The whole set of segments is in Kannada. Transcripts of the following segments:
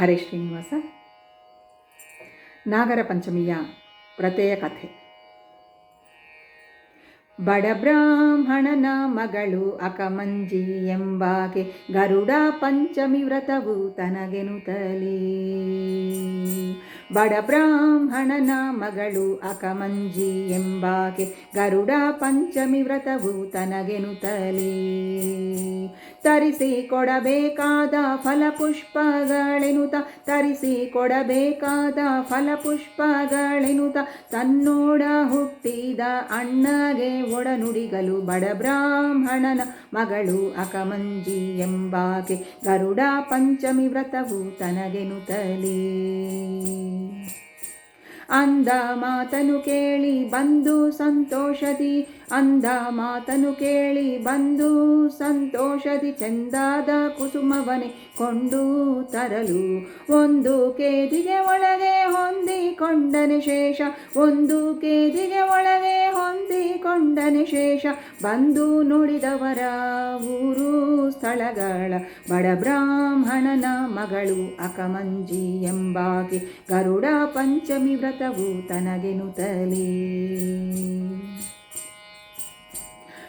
ಹರೇ ಶ್ರೀನಿವಾಸ. ನಾಗರ ಪಂಚಮಿಯ ವ್ರತೆಯ ಕಥೆ. ಬಡ ಬ್ರಾಹ್ಮಣನ ಮಗಳು ಅಕಮಂಜಿ ಎಂಬಾಕೆ ಗರುಡ ಪಂಚಮಿ ವ್ರತವು ತನಗೆನುತಲಿ ಬಡ ಬ್ರಾಹ್ಮಣನ ಮಗಳು ಅಕಮಂಜಿ ಎಂಬಾಕೆ ಗರುಡ ಪಂಚಮಿ ವ್ರತವು ತನಗೆನುತಲಿ. ತರಿಸಿ ಕೊಡಬೇಕಾದ ಫಲಪುಷ್ಪಗಳೆನುತ ತರಿಸಿ ಕೊಡಬೇಕಾದ ಫಲಪುಷ್ಪಗಳೆನುತ ತನ್ನೋಡ ಹುಟ್ಟಿದ ಅಣ್ಣಗೆ ಒಡನುಡಿಗಲು ಬಡ ಬ್ರಾಹ್ಮಣನ ಮಗಳು ಅಕಮಂಜಿ ಎಂಬಾಕೆ ಗರುಡ ಪಂಚಮಿ ವ್ರತವು ತನಗೆನುತಲಿ. ಅಂದ ಮಾತನು ಕೇಳಿ ಬಂದು ಸಂತೋಷದಿ ಅಂದ ಮಾತನು ಕೇಳಿ ಬಂದು ಸಂತೋಷದಿ ಚೆಂದಾದ ಕುಸುಮವನೆ ಕೊಂಡು ತರಲು ಒಂದು ಕೇದಿಗೆ ಒಳಗೆ ಹೊಂದಿಕೊಂಡನೆ ಶೇಷ, ಒಂದು ಕೇದಿಗೆ ಒಳಗೆ ಹೊಂದಿಕೊಂಡನೆ ಶೇಷ. ಬಂದು ನುಡಿದವರ ಊರು ಸ್ಥಳಗಳ ಬಡ ಬ್ರಾಹ್ಮಣನ ಮಗಳು ಅಕಮಂಜಿ ಎಂಬಾಕೆ ಗರುಡ ಪಂಚಮಿ ವ್ರತವು ತನಗೆನುತಲೇ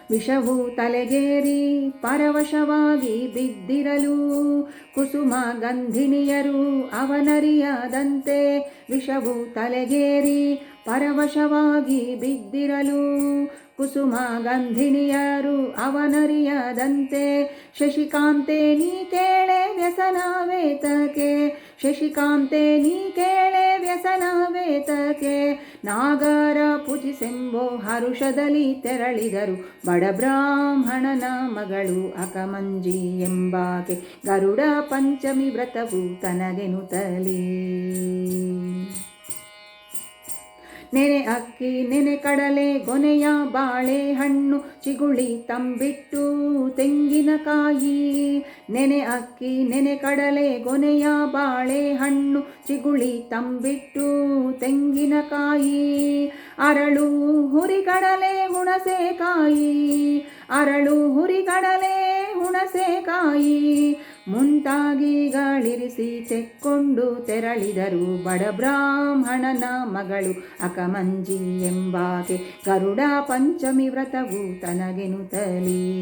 ವಿಷವು ತಲೆಗೇರಿ ಪರವಶವಾಗಿ ಬಿದ್ದಿರಲು. ಕುಸುಮ ಗಂಧಿನಿಯರು ಅವನರಿಯದಂತೆ ವಿಷವು ತಲೆಗೇರಿ ಪರವಶವಾಗಿ ಬಿದ್ದಿರಲು. ಕುಸುಮ ಗಂಧಿನಿಯರು ಅವನರಿಯದಂತೆ ಶಶಿಕಾಂತೆ ನೀ ಕೇಳೆ ವ್ಯಸನಾವೇತಕೆ. ಶಶಿಕಾಂತೆ ನೀ ಕೇಳೆ ವ್ಯಸನವೇತಕೆ ನಾಗರ ಪೂಜಿಸೆಂಬೋ ಹರುಷದಲ್ಲಿ ತೆರಳಿದರು. ಬಡ ಬ್ರಾಹ್ಮಣನ ಮಗಳು ಅಕಮಂಜಿ ಎಂಬಾಕೆ ಗರುಡ ಪಂಚಮಿ ವ್ರತವು ತನಗೆನುತಲೇ ನೆನೆ ಅಕ್ಕಿ, ನೆನೆ ಕಡಲೆ, ಗೊನೆಯ ಬಾಳೆಹಣ್ಣು ಚಿಗುಳಿ ತಂಬಿಟ್ಟು ತೆಂಗಿನಕಾಯಿ. ನೆನೆ ಅಕ್ಕಿ, ನೆನೆ ಕಡಲೆ, ಗೊನೆಯ ಬಾಳೆಹಣ್ಣು ಚಿಗುಳಿ ತಂಬಿಟ್ಟು ತೆಂಗಿನಕಾಯಿ. ಅರಳು ಹುರಿಗಡಲೆ ಹುಣಸೆಕಾಯಿ. ಅರಳು ಹುರಿಗಡಲೆ ಹುಣಸೆಕಾಯಿ. ಮುಂತಾಗಿ ಗಾಳಿರಿಸಿ ತೆಕ್ಕೊಂಡು ತೆರಳಿದರು ಬಡ ಬ್ರಾಹ್ಮಣನ ಮಗಳು ಅಕಮಂಜಿ ಎಂಬಾಕೆ. ಗರುಡ ಪಂಚಮಿ ವ್ರತವು ತನಗೆನುತಲೀ.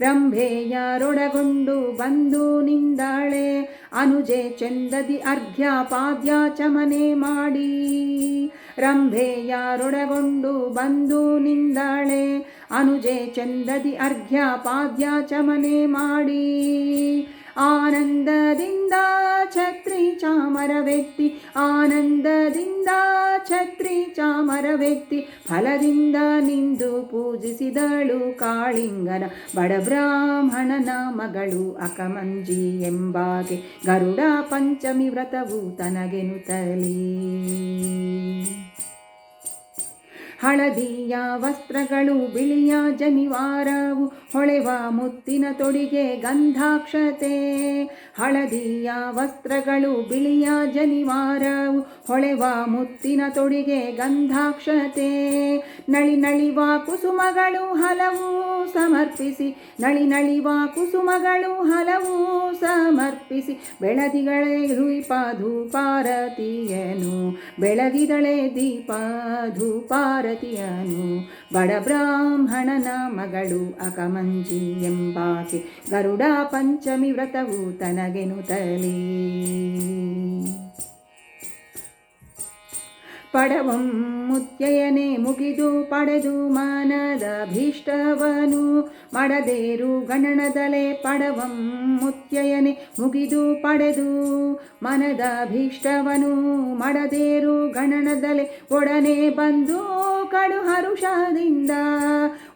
ರಂಭೆಯರೊಡಗೊಂಡು ಬಂದು ನಿಂದಾಳೆ. ಅನುಜೆ ಚಂದದಿ ಅರ್ಘ್ಯ ಚಮನೆ ಮಾಡಿ. ರಂಭೆಯರೊಡಗೊಂಡು ಬಂದು ನಿಂದಾಳೆ. ಅನುಜೆ ಚಂದದಿ ಅರ್ಘ್ಯ ಚಮನೆ ಮಾಡಿ. ಆನಂದದಿಂದ ಛತ್ರಿ ಚಾಮರ ವ್ಯಕ್ತಿ, ಆನಂದದಿಂದ ಛತ್ರಿ ಚಾಮರ ವ್ಯಕ್ತಿ, ಫಲದಿಂದ ನಿಂದು ಪೂಜಿಸಿದಳು ಕಾಳಿಂಗನ, ಬಡ ಬ್ರಾಹ್ಮಣನ ಮಗಳು ಅಕಮಂಜಿ ಎಂಬಾಗೆ ಗರುಡ ಪಂಚಮಿ ವ್ರತವು ತನಗೆನುತಲೀ ಹಳದಿಯ ವಸ್ತ್ರಗಳು ಬಿಳಿಯ ಜನಿವಾರವು ಹೊಳೆವ ಮುತ್ತಿನ ತೊಡಿಗೆ ಗಂಧಾಕ್ಷತೆ. ಹಳದಿಯ ವಸ್ತ್ರಗಳು, ಬಿಳಿಯ ಜನಿವಾರವು, ಹೊಳೆವ ಮುತ್ತಿನ ತೊಡಿಗೆ ಗಂಧಾಕ್ಷತೆ. ನಳಿ ನಳಿವ ಕುಸುಮಗಳು ಹಲವು ಸಮರ್ಪಿಸಿ, ನಳಿ ನಳಿವ ಕುಸುಮಗಳು ಹಲವು ಸಮರ್ಪಿಸಿ, ಬೆಳದಿಗಳೇ ದೀಪ ಧೂಪಾರತಿಯನು, ಬೆಳದಿದಳೆ ದೀಪ ಧೂಪಾರತಿಯನು. ಬಡ ಬ್ರಾಹ್ಮಣನ ಮಗಳು ಅಕಮಂಜಿ ಎಂಬಾಕೆ, ಗರುಡ ಪಂಚಮಿ ವ್ರತವು ತನಗೆನುತಲೀ ಪಡವಂ ಮುತ್ಯಯನೆ ಮುಗಿದು ಪಡೆದು ಮಾನದ ಭೀಷ್ಟವನು ಮಡದೇರು ಗಣನದಲೆ ಪಡವಂ ಮುತ್ಯಯನೆ ಮುಗಿದು ಪಡೆದು ಮನದ ಭೀಷ್ಟವನು ಮಡದೇರು ಗಣನದಲೆ ಒಡನೆ ಬಂದು ಕಡು ಹರುಷದಿಂದ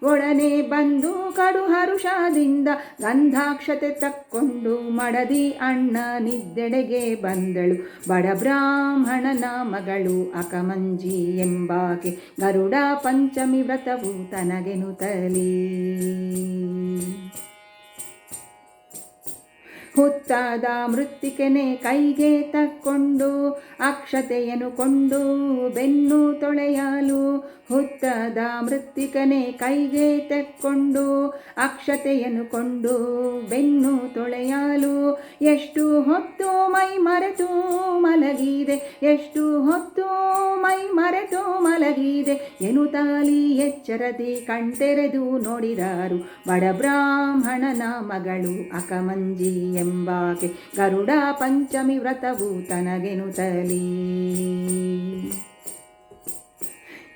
ಒಡನೆ ಬಂದು ಕಡು ಹರುಷದಿಂದ ಗಂಧಾಕ್ಷತೆ ತಕ್ಕೊಂಡು ಮಡದಿ ಅಣ್ಣ ನಿದ್ದೆಡೆಗೆ ಬಂದಳು. ಬಡ ಬ್ರಾಹ್ಮಣನ ಮಗಳು ಅಕಮಂಜಿ ಎಂಬಾಕೆ ಗರುಡ ಪಂಚಮಿ ವ್ರತವು ತನಗೆನುತಲೀ ಹುತ್ತಾದ ಮೃತ್ತಿಕೆನೆ ಕೈಗೆ ತಕ್ಕೊಂಡು ಅಕ್ಷತೆಯನ್ನು ಕೊಂಡು ಬೆನ್ನು ತೊಳೆಯಲು ಹುತ್ತದ ಮೃತ್ತಿಕನೆ ಕೈಗೆ ತೆಕ್ಕೊಂಡು ಅಕ್ಷತೆಯನ್ನು ಕೊಂಡು ಬೆನ್ನು ತೊಳೆಯಲು ಎಷ್ಟು ಹೊತ್ತು ಮೈ ಮರೆತು ಮಲಗಿದೆ, ಎಷ್ಟು ಹೊತ್ತು ಮೈ ಮರೆತು ಮಲಗಿದೆ. ಎನ್ನುತ್ತಾಲಿ ಎಚ್ಚರದಿ ಕಣ್ತೆರೆದು ನೋಡಿದಾರು ಬಡ ಬ್ರಾಹ್ಮಣನ ಮಗಳು ಅಕಮಂಜಿ ಎಂಬಾಕೆ. ಗರುಡ ಪಂಚಮಿ ವ್ರತವು ತನಗೆನುತಲಿ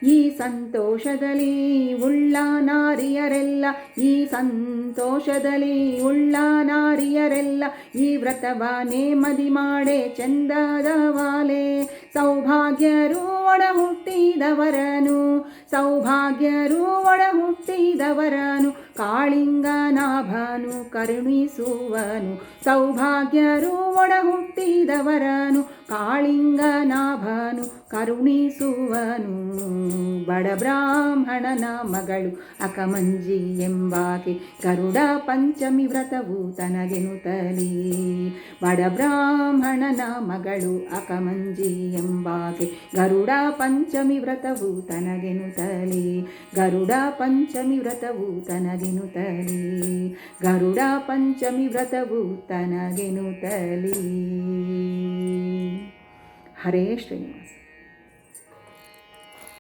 ಈ ಸಂತೋಷದಲ್ಲಿ ಉಳ್ಳ ನಾರಿಯರೆಲ್ಲ, ಈ ಸಂತೋಷದಲ್ಲಿ ಉಳ್ಳ ನಾರಿಯರೆಲ್ಲ, ಈ ವ್ರತವ ನೇಮದಿ ಮಾಡೆ ಚಂದದ ವಾಲೆ. ಸೌಭಾಗ್ಯರು ಒಡ ಹುಟ್ಟಿದವರನು ಸೌಭಾಗ್ಯರು ಒಡ ಹುಟ್ಟಿದವರನು ಕಾಳಿಂಗನಾಭನು ಕರುಣಿಸುವನು, ಸೌಭಾಗ್ಯರು ಒಡ ಹುಟ್ಟಿದವರನು ಕಾಳಿಂಗನಾಭನು ಕರುಣಿಸುವನು. ಬಡ ಬ್ರಾಹ್ಮಣನ ಮಗಳು ಅಕಮಂಜಿ ಎಂಬಾಕೆ ಗರುಡ ಪಂಚಮಿ ವ್ರತವು ಬಡ ಬ್ರಾಹ್ಮಣನ ಮಗಳು ಅಕಮಂಜಿ ಎಂಬಾಕೆ ಗರುಡ ಪಂಚಮಿ ವ್ರತವು ತನಗೆನುತಲಿ. ಗರುಡ ಪಂಚಮಿ ವ್ರತವು ತನಗೆನುತಲಿ. ಗರುಡ ಪಂಚಮಿ ವ್ರತವು ತನಗೆನುತಲಿ. ಹರೇ ಶ್ರೀನಿವಾಸ